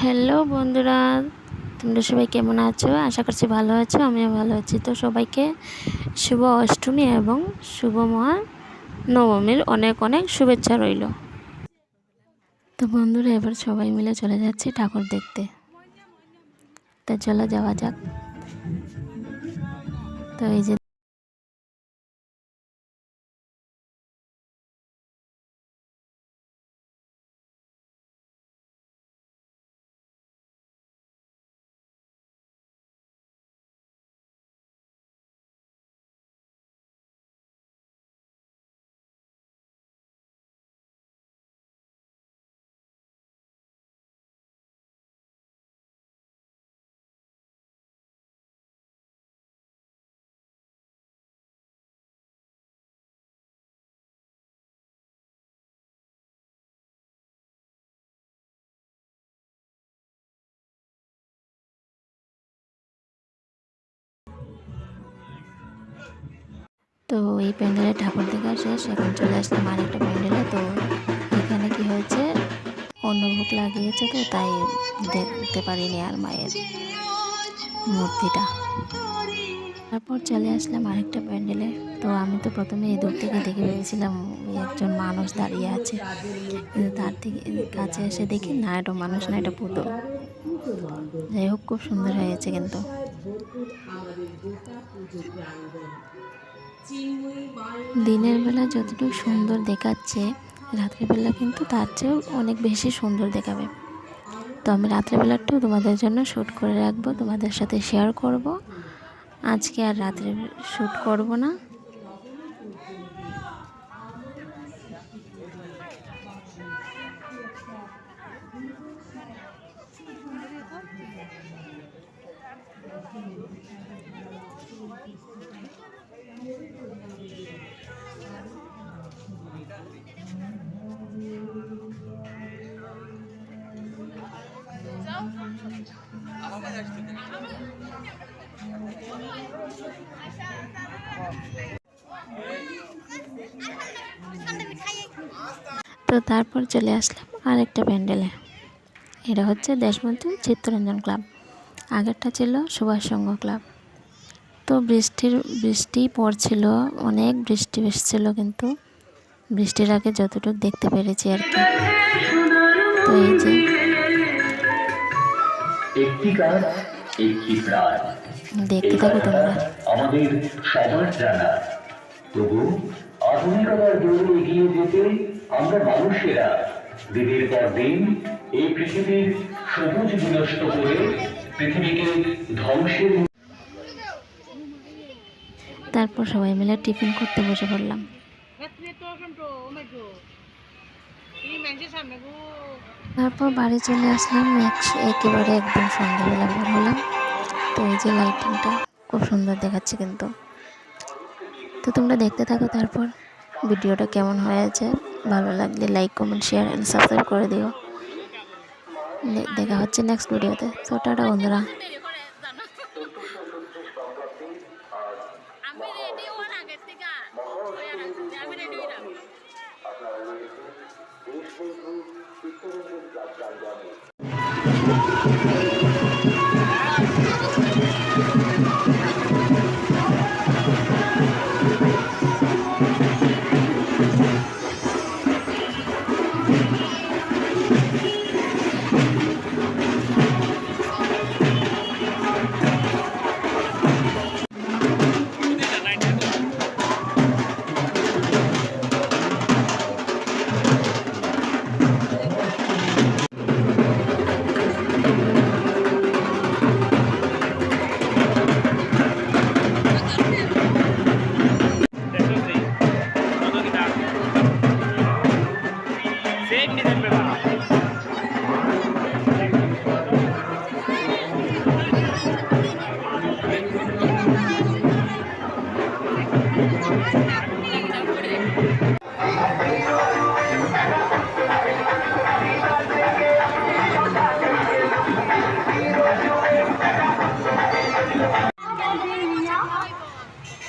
Hello বন্ধুরা, তোমরা সবাই কেমন আছো? আশা করছি ভালো আছো, আমিও ভালো আছি। তো সবাইকে শুভ অষ্টমী এবং শুভ মহা নবমীর অনেক অনেক শুভেচ্ছা রইল। তো বন্ধুরা, এবার সবাই মিলে চলে যাচ্ছি ঠাকুর দেখতে। তা চলো যাওয়া যাক। তো এই যে তো এই প্যান্ডেলে ঠাকুর দেখা শেষ, এখন চলে আসলাম আরেকটা প্যান্ডেলে। তো এখানে কি হয়েছে? অন্নভোগ লাগিয়েছে তো, তাই দেখতে পারিনি আর মায়ের মূর্তিটা। তারপর চলে আসলাম আরেকটা প্যান্ডেলে। তো আমি তো প্রথমে এই দূর থেকে দেখে ভেবেছিলাম একজন মানুষ দাঁড়িয়ে আছে। কিন্তু তার থেকে কাছে এসে দেখি, না, এটা মানুষ না, এটা পুতুল যাই হোক, খুব সুন্দর হয়েছে কিন্তু। দিনের বেলা যতটুকু সুন্দর দেখাচ্ছে রাত্রিবেলা কিন্তু তার চেয়েও অনেক বেশি সুন্দর দেখাবে। তো আমি রাত্রিবেলাটাও তোমাদের জন্য শ্যুট করে রাখব, তোমাদের সাথে শেয়ার করব। আজকে আর রাত্রে শ্যুট করব না। তো তারপর চলে আসলাম আরেকটা প্যান্ডেলে। এটা হচ্ছে দেশবন্ধু চিত্তরঞ্জন ক্লাব। আগেরটা ছিল সুভাষ সংঘ ক্লাব। তো বৃষ্টির বৃষ্টি পড়ছিল অনেক বৃষ্টি এসেছিল কিন্তু বৃষ্টির আগে যতটুকু দেখতে পেরেছি আর কি। তো এই যে দেখতে থাকো তোমরা। আমাদের সবার জানা। তবু আধুনিকতার দৌড়ে এগিয়ে যেতে আমরা মানুষেরা দিনের পর দিন এই পৃথিবীর সবুজ বিনষ্ট করে পৃথিবীকে ধ্বংসের তারপর সবাই মিলে টিফিন করতে বসে পড়লাম। তারপর বাড়ি চলে আসলাম একেবারে একদম সন্ধ্যাবেলা বের হলাম। তো এই যে লাইটিংটা খুব সুন্দর দেখাচ্ছে কিন্তু। তো তোমরা দেখতে থাকো তারপর। ভিডিওটা কেমন হয়েছে, ভালো লাগলে like comment share and subscribe করে দিও। দেখা হচ্ছে নেক্সট ভিডিওতে। তো টাটা বন্ধুরা। আমি ready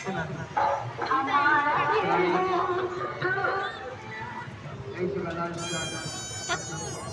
sila. Thank you, Lord.